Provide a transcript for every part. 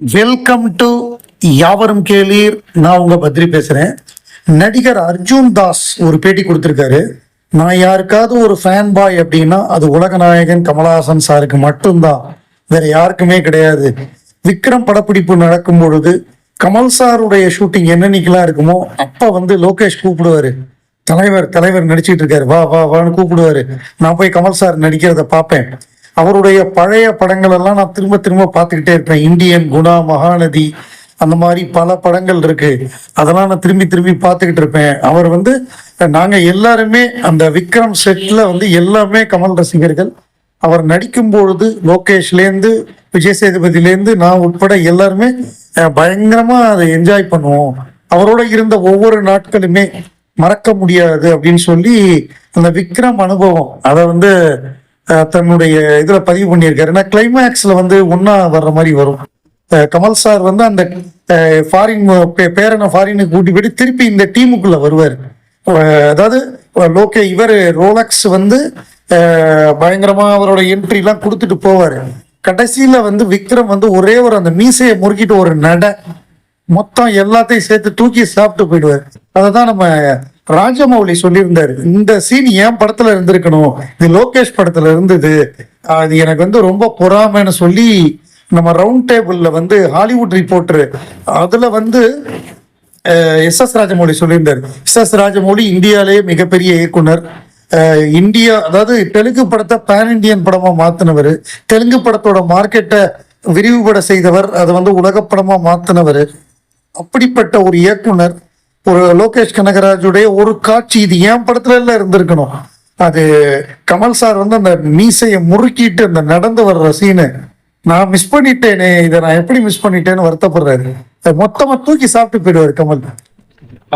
Welcome to யாவரும் கேளீர். நான் உங்க பத்ரி பேசுறேன். நடிகர் அர்ஜுன் தாஸ் ஒரு பேட்டி கொடுத்திருக்காரு. நான் யாருக்காவது ஒரு ஃபேன் பாய் அப்படின்னா அது உலகநாயகன் கமலஹாசன் சாருக்கு மட்டும்தான். வேற யாருக்குமே கிடையாது. விக்ரம் படப்பிடிப்பு நடக்கும் பொழுது கமல் சாருடைய ஷூட்டிங் என்னன்னைக்கெல்லாம் இருக்குமோ அப்ப வந்து லோகேஷ் கூப்பிடுவாரு. தலைவர் தலைவர் நடிச்சிட்டு இருக்காரு. வா வா வான்னு கூப்பிடுவாரு. நான் போய் கமல் சார் நடிக்கிறத பார்ப்பேன். அவருடைய பழைய படங்கள் எல்லாம் நான் திரும்ப திரும்ப பார்த்துக்கிட்டே இருப்பேன். இந்தியன் குணா மகாநதி அந்த மாதிரி பல படங்கள் இருக்கு. அதெல்லாம் நான் திரும்பி திரும்பி பார்த்துக்கிட்டு இருப்பேன். அவர் வந்து நாங்க எல்லாருமே அந்த விக்ரம் செட்ல வந்து எல்லாமே கமல் ரசிகர்கள். அவர் நடிக்கும் பொழுது லோகேஷ்லேருந்து விஜய் சேதுபதியிலேருந்து நான் உட்பட எல்லாருமே பயங்கரமா அதை என்ஜாய் பண்ணுவோம். அவரோட இருந்த ஒவ்வொரு நாட்களுமே மறக்க முடியாது அப்படின்னு சொல்லி அந்த விக்ரம் அனுபவம் அதை வந்து தன்னுடைய இதுல பதிவு பண்ணியிருக்காரு. ஏன்னா கிளைமேக்ஸ்ல வந்து ஒன்னா வர்ற மாதிரி வரும். கமல் சார் வந்து அந்த ஃபாரின் பேரனை ஃபாரினுக்கு கூட்டி போயிட்டு திருப்பி இந்த டீமுக்குள்ள வருவார். அதாவது லோகே இவர் ரோலக்ஸ் வந்து பயங்கரமாக பயங்கரமா அவரோட என்ட்ரிலாம் கொடுத்துட்டு போவார். கடைசியில வந்து விக்ரம் வந்து ஒரே ஒரு அந்த மீசையை முறுக்கிட்டு ஒரு நடை மொத்தம் எல்லாத்தையும் சேர்த்து தூக்கி சாப்பிட்டு போயிடுவார். அதை தான் நம்ம ராஜமௌலி சொல்லியிருந்தாரு இந்த சீன் என் படத்துல இருந்திருக்கணும்? இது லோகேஷ் படத்துல இருந்தது. அது எனக்கு வந்து ரொம்ப பொறாமைன்னு சொல்லி நம்ம ரவுண்ட் டேபிள்ல வந்து ஹாலிவுட் ரிப்போர்ட்டர் அதுல வந்து எஸ் எஸ் ராஜமௌலி சொல்லியிருந்தார். எஸ் எஸ் ராஜமௌலி இந்தியாவிலேயே மிகப்பெரிய இயக்குனர். இந்தியா அதாவது தெலுங்கு படத்தை பேன் இந்தியன் படமா மாத்தினவர். தெலுங்கு படத்தோட மார்க்கெட்டை விரிவுபட செய்தவர் அதை வந்து உலக படமா மாத்தினவர். அப்படிப்பட்ட ஒரு இயக்குனர். ஒரு லோகேஷ் கனகராஜுடைய ஒரு காட்சி இது என் படத்துல எல்லாம் இருந்திருக்கணும்? அது கமல் சார் வந்து அந்த மீசையை முறுக்கிட்டு அந்த நடந்து வர்ற சீனு. நான் மிஸ் பண்ணிட்டேனே இதை நான் எப்படி மிஸ் பண்ணிட்டேன்னு வருத்தப்படுறாரு. மொத்தமா தூக்கி சாப்பிட்டு போயிடுவாரு கமல்.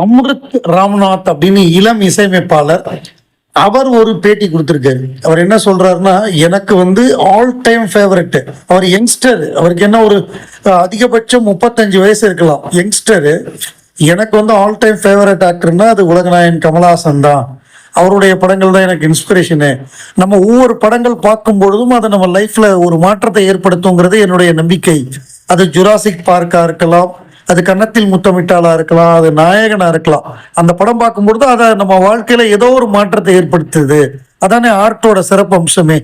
அம்ருத் ராம்நாத் அப்படின்னு இளம் இசையமைப்பாளர் அவர் ஒரு பேட்டி கொடுத்திருக்காரு. அவர் என்ன சொல்றாருன்னா எனக்கு வந்து ஆல் டைம் ஃபேவரட் அவர் யங்ஸ்டர் அவருக்கு என்ன ஒரு அதிகபட்சம் முப்பத்தஞ்சு வயசு இருக்கலாம். யங்ஸ்டரு எனக்கு வந்து ஆல் டைம் ஃபேவரட் ஆக்டர்னா அது உலகநாயகன் கமலஹாசன் தான். அவருடைய படங்கள் தான் எனக்கு இன்ஸ்பிரேஷனு நம்ம ஒவ்வொரு படங்கள் பார்க்கும் பொழுதும் அதை நம்ம லைஃப்பில் ஒரு மாற்றத்தை ஏற்படுத்துங்கிறது என்னுடைய நம்பிக்கை. அது ஜுராசிக் பார்க்காக இருக்கலாம் அது கன்னத்தில் முத்தமிட்டாளாக இருக்கலாம் அது நாயகனாக இருக்கலாம். அந்த படம் பார்க்கும்பொழுது அதை நம்ம வாழ்க்கையில் ஏதோ ஒரு மாற்றத்தை ஏற்படுத்துது. அதானே ஆர்ட்டோட சிறப்பு அம்சமே.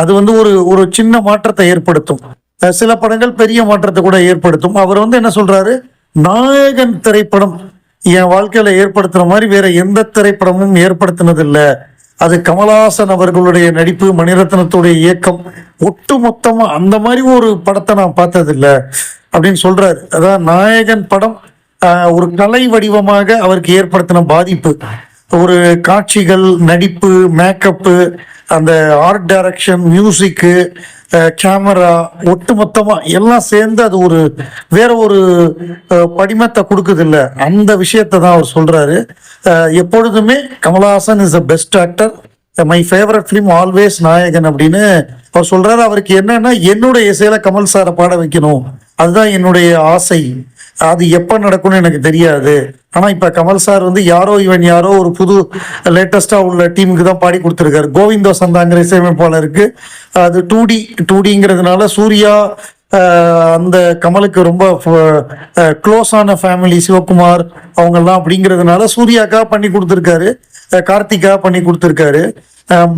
அது வந்து ஒரு ஒரு சின்ன மாற்றத்தை ஏற்படுத்தும். சில படங்கள் பெரிய மாற்றத்தை கூட ஏற்படுத்தும். அவர் வந்து என்ன சொல்கிறாரு நாயகன் திரைப்படம் என் வாழ்க்கையில ஏற்படுத்துற மாதிரி வேற எந்த திரைப்படமும் ஏற்படுத்தினதில்லை. அது கமலஹாசன் அவர்களுடைய நடிப்பு மணிரத்னத்துடைய இயக்கம் ஒட்டு மொத்தமா அந்த மாதிரி ஒரு படத்தை நான் பார்த்ததில்ல அப்படின்னு சொல்றாரு. அதான் நாயகன் படம் ஆஹ், ஒரு கலை வடிவமாக அவருக்கு ஏற்படுத்தின பாதிப்பு. ஒரு காட்சிகள் நடிப்பு மேக்கப்பு அந்த ஆர்ட் டைரக்ஷன் மியூசிக்கு கேமரா ஒட்டுமொத்தமா எல்லாம் சேர்ந்து அது ஒரு வேற ஒரு படிமத்தை கொடுக்குது இல்ல அந்த விஷயத்தை தான் அவர் சொல்றாரு. எப்பொழுதுமே Kamal Haasan is the best actor my favourite film always Nayakan அப்படின்னு அவர் சொல்றாரு. அவருக்கு என்னன்னா என்னுடைய இசையில கமல் சாரை பாட வைக்கணும். அதுதான் என்னுடைய ஆசை. அது எப்ப நடக்கும்னு எனக்கு தெரியாது. ஆனா இப்ப கமல் சார் வந்து யாரோ இவன் யாரோ ஒரு புது லேட்டஸ்டா உள்ள டீமுக்கு தான் பாடி கொடுத்துருக்காரு. கோவிந்தோ சந்தாங்கிற இசையமைப்பாளருக்கு அது டூ டி டூ டிங்கிறதுனால சூர்யா அந்த கமலுக்கு ரொம்ப க்ளோஸான ஃபேமிலி சிவகுமார் அவங்கெல்லாம் அப்படிங்கிறதுனால சூர்யாக்கா பண்ணி கொடுத்துருக்காரு. கார்த்திகா பண்ணி கொடுத்துருக்காரு.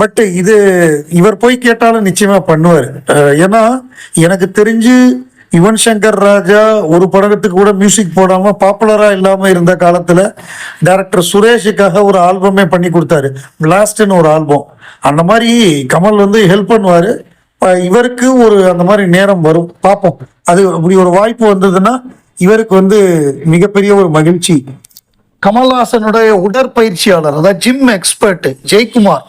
பட் இது இவர் போய் கேட்டாலும் நிச்சயமா பண்ணுவார். ஏன்னா எனக்கு தெரிஞ்சு யுவன் சங்கர் ராஜா ஒரு படத்துக்கு கூட மியூசிக் போடாம பாப்புலரா இல்லாம இருந்த காலத்துல டைரக்டர் சுரேஷுக்காக ஒரு ஆல்பமே பண்ணி கொடுத்தாரு. பிளாஸ்ட்னு ஒரு ஆல்பம் அந்த மாதிரி கமல் வந்து ஹெல்ப் பண்ணுவாரு. இவருக்கு ஒரு அந்த மாதிரி நேரம் வரும். பார்ப்போம். அது அப்படி ஒரு வாய்ப்பு வந்ததுன்னா இவருக்கு வந்து மிகப்பெரிய ஒரு மகிழ்ச்சி. கமல்ஹாசனுடைய உடற்பயிற்சியாளர் அதாவது ஜிம் எக்ஸ்பர்ட் ஜெயக்குமார்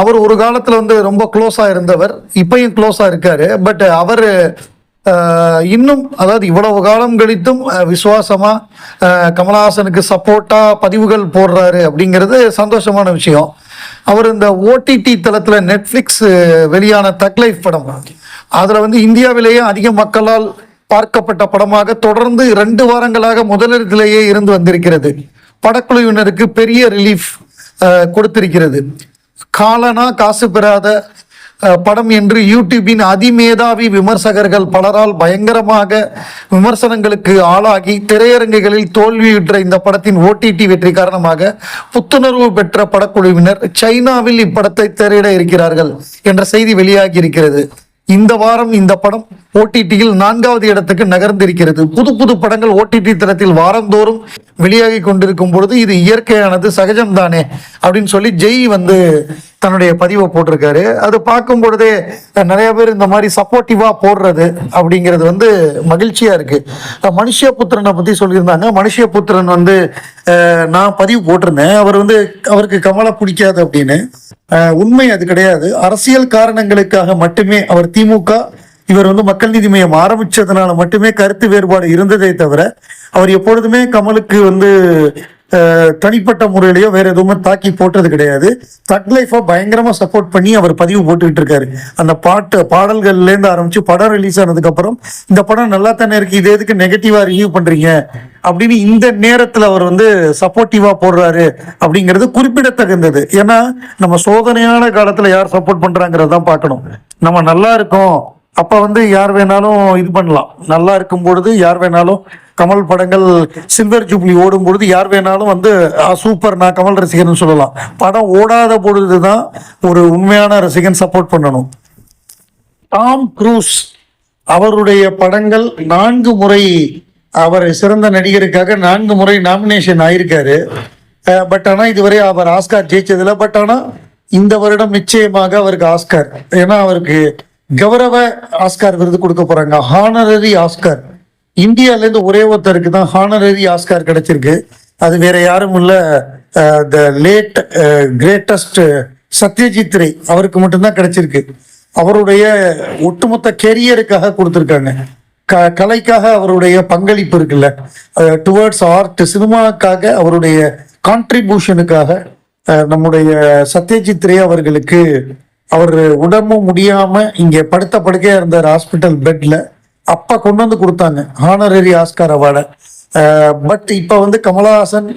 அவர் ஒரு காலத்துல வந்து ரொம்ப க்ளோஸா இருந்தவர். இப்பயும் க்ளோஸா இருக்காரு. பட் அவர் இன்னும் அதாவது இவ்வளவு காலம் கழித்தும் விசுவாசமா கமலஹாசனுக்கு சப்போர்ட்டா பதிவுகள் போடுறாரு அப்படிங்கிறது சந்தோஷமான விஷயம். அவர் இந்த ஓடிடி தளத்துல நெட்ஃபிளிக்ஸ் வெளியான தக் லைஃப் படம். அதுல வந்து இந்தியாவிலேயே அதிக மக்களால் பார்க்கப்பட்ட படமாக தொடர்ந்து ரெண்டு வாரங்களாக முதலிடத்திலேயே இருந்து வந்திருக்கிறது. படக்குழுவினருக்கு பெரிய ரிலீஃப் கொடுத்திருக்கிறது. காலனா காசு பெறாத படம் என்று யூடியூபின் அதிமேதாவி விமர்சகர்கள் பலரால் பயங்கரமாக விமர்சனங்களுக்கு ஆளாகி திரையரங்குகளில் தோல்வியுற்ற இந்த படத்தின் ஓடிடி வெற்றி காரணமாக புத்துணர்வு பெற்ற படக்குழுவினர் சைனாவில் இப்படத்தை திரையிட இருக்கிறார்கள் என்ற செய்தி வெளியாகி இருக்கிறது இந்த வாரம் இந்த படம் ஓடிடியில் நான்காவது இடத்துக்கு நகர்ந்திருக்கிறது. புது புது படங்கள் ஓடிடி தளத்தில் வாரந்தோறும் வெளியாகி கொண்டிருக்கும் பொழுது இது இயற்கையானது சகஜம்தானே? அப்படின்னு சொல்லி ஜெய் வந்து தன்னுடைய பதிவை போட்டிருக்காரு. அது பார்க்கும் பொழுதே நிறைய பேர் இந்த மாதிரி சப்போர்ட்டிவா போடுறது அப்படிங்கிறது வந்து மகிழ்ச்சியா இருக்கு. மனுஷபுத்திரனை பத்தி சொல்லியிருந்தாங்க. மனுஷபுத்திரன் வந்து நான் பதிவு போட்டிருந்தேன். அவர் வந்து அவருக்கு கமலா பிடிக்காது அப்படின்னு. உண்மை அது கிடையாது. அரசியல் காரணங்களுக்காக மட்டுமே அவர் திமுக இவர் வந்து மக்கள் நீதி மையம் ஆரம்பிச்சதுனால மட்டுமே கருத்து வேறுபாடு இருந்ததே தவிர அவர் எப்பொழுதுமே கமலுக்கு வந்து தனிப்பட்ட முறையிலையோ வேற எதுவுமே தாக்கி போட்டது கிடையாது. தக் லைஃபா பயங்கரமா சப்போர்ட் பண்ணி அவர் பதிவு போட்டுக்கிட்டு இருக்காரு. அந்த பாட்டு பாடல்கள்ல இருந்து ஆரம்பிச்சு படம் ரிலீஸ் ஆனதுக்கு அப்புறம் இந்த படம் நல்லா தானே இருக்கு இது எதுக்கு நெகட்டிவா ரிவ்யூ பண்றீங்க? அப்படின்னு இந்த நேரத்துல அவர் வந்து சப்போர்ட்டிவா போடுறாரு அப்படிங்கிறது குறிப்பிடத்தகுந்தது. ஏன்னா நம்ம சோதனையான காலத்துல யார் சப்போர்ட் பண்றாங்கிறதான் பார்க்கணும். நம்ம நல்லா இருக்கோம் அப்போ வந்து யார் வேணாலும் இது பண்ணலாம். நல்லா இருக்கும் பொழுது யார் வேணாலும் கமல் படங்கள் சில்வர் ஜூப்ளி ஓடும் பொழுது யார் வேணாலும் வந்து சூப்பர் நான் கமல் ரசிகர்னு சொல்லலாம். படம் ஓடாத பொழுதுதான் ஒரு உண்மையான ரசிகன் சப்போர்ட் பண்ணணும். டாம் க்ரூஸ் அவருடைய படங்கள் நான்கு முறை அவர் சிறந்த நடிகருக்காக நான்கு முறை நாமினேஷன் ஆயிருக்காரு. பட் ஆனால் இதுவரை அவர் ஆஸ்கார் ஜெயிச்சதில்லை. பட் ஆனால் இந்த வருடம் நிச்சயமாக அவருக்கு ஆஸ்கார். ஏன்னா அவருக்கு கௌரவ ஆஸ்கார் விருது கொடுக்க போறாங்க. Honorary Oscar. இந்தியால இருந்து ஒரே ஒருத்தருக்கு தான் ஹானரரி ஆஸ்கார் கிடைச்சிருக்கு. அது வேற யாரும் இல்ல. The late greatest Satyajit Ray அவருக்கு மட்டும்தான் கிடைச்சிருக்கு. அவருடைய ஒட்டுமொத்த கெரியருக்காக கொடுத்துருக்காங்க. க கலைக்காக அவருடைய பங்களிப்பு இருக்குல்ல. டுவர்ட்ஸ் ஆர்ட் சினிமாக்காக அவருடைய கான்ட்ரிபியூஷனுக்காக நம்முடைய சத்யஜித் ரே அவர்களுக்கு அவர் உடம்பு முடியாம இங்க படுத்த படுக்கையா இருந்தார் ஹாஸ்பிட்டல் பெட்ல அப்ப கொண்டு வந்து கொடுத்தாங்க ஹானரரி ஆஸ்கார் அவார்டை பட் இப்ப வந்து கமலஹாசன்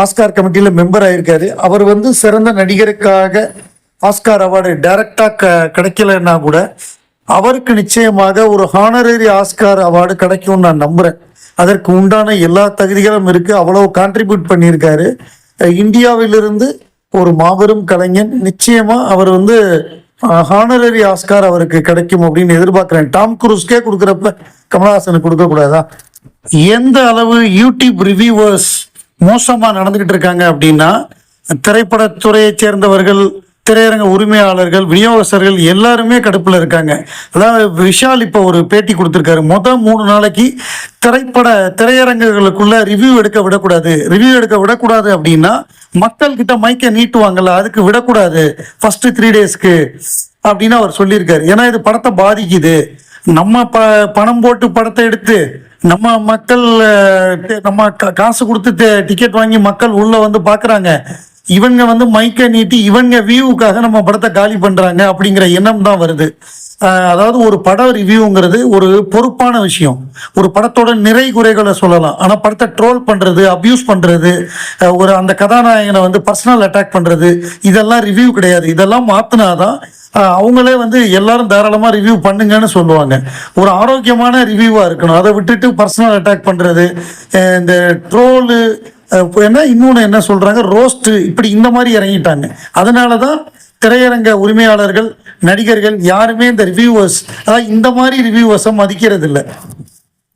ஆஸ்கார் கமிட்டியில மெம்பர் ஆயிருக்காரு. அவர் வந்து சிறந்த நடிகருக்காக ஆஸ்கார் அவார்டு டைரக்டா க கிடைக்கலன்னா கூட அவருக்கு நிச்சயமாக ஒரு ஹானரரி ஆஸ்கார் அவார்டு கிடைக்கும்னு நான் நம்புறேன். அதற்கு உண்டான எல்லா தகுதிகளும் இருக்கு. அவ்வளவு கான்ட்ரிபியூட் பண்ணியிருக்காரு. இந்தியாவிலிருந்து ஒரு மாபெரும் கலைஞன். நிச்சயமா அவர் வந்து ஹானரரி ஆஸ்கார் அவருக்கு கிடைக்கும் அப்படின்னு எதிர்பார்க்கிறேன். டாம் குரூஸ்க்கே கொடுக்குறப்ப கமலஹாசனுக்கு கொடுக்க கூடாதா எந்த அளவு யூடியூப் ரிவ்யூவர்ஸ் மோசமா நடந்துகிட்டு இருக்காங்க அப்படின்னா திரைப்படத்துறையை சேர்ந்தவர்கள் திரையரங்க உரிமையாளர்கள் விநியோகஸ்தர்கள் எல்லாருமே கடுப்பில் இருக்காங்க. அதாவது விஷால் இப்போ ஒரு பேட்டி கொடுத்துருக்காரு. மொதல் மூணு நாளைக்கு திரைப்பட திரையரங்குகளுக்குள்ள ரிவ்யூ எடுக்க விடக்கூடாது. ரிவ்யூ எடுக்க விடக்கூடாது அப்படின்னா மக்கள் கிட்ட மைக்கை நீட்டுவாங்கல்ல அதுக்கு விடக்கூடாது. ஃபர்ஸ்ட் த்ரீ டேஸ்க்கு அப்படின்னு அவர் சொல்லியிருக்காரு. ஏன்னா இது படத்தை பாதிக்குது. நம்ம ப பணம் போட்டு படத்தை எடுத்து நம்ம மக்கள் நம்ம கா- காசு கொடுத்து டிக்கெட் வாங்கி மக்கள் உள்ள வந்து பாக்குறாங்க. இவங்க வந்து மைக்க நீட்டி இவங்க வியூவுக்காக நம்ம படத்தை காலி பண்றாங்க அப்படிங்கிற எண்ணம் தான் வருது. அதாவது ஒரு படம் ரிவ்யூங்கிறது ஒரு பொறுப்பான விஷயம். ஒரு படத்தோட நிறை குறைகளை சொல்லலாம். ஆனால் படத்தை ட்ரோல் பண்ணுறது அப்யூஸ் பண்ணுறது ஒரு அந்த கதாநாயகனை வந்து பர்சனல் அட்டாக் பண்ணுறது இதெல்லாம் ரிவ்யூ கிடையாது. இதெல்லாம் மாற்றினாதான் அவங்களே வந்து எல்லாரும் தாராளமாக ரிவ்யூ பண்ணுங்கன்னு சொல்லுவாங்க. ஒரு ஆரோக்கியமான ரிவ்யூவாக இருக்கணும். அதை விட்டுட்டு பர்சனல் அட்டாக் பண்ணுறது இந்த ட்ரோலு என்ன இன்னொன்று என்ன சொல்றாங்க ரோஸ்ட் இப்படி இந்த மாதிரி இறங்கிட்டாங்க. அதனால தான் திரையரங்க உரிமையாளர்கள் நடிகர்கள் யாருமே இந்த ரிவ்யூவர்ஸ் அதாவது இந்த மாதிரி ரிவ்யூவர்ஸை மதிக்கிறது இல்லை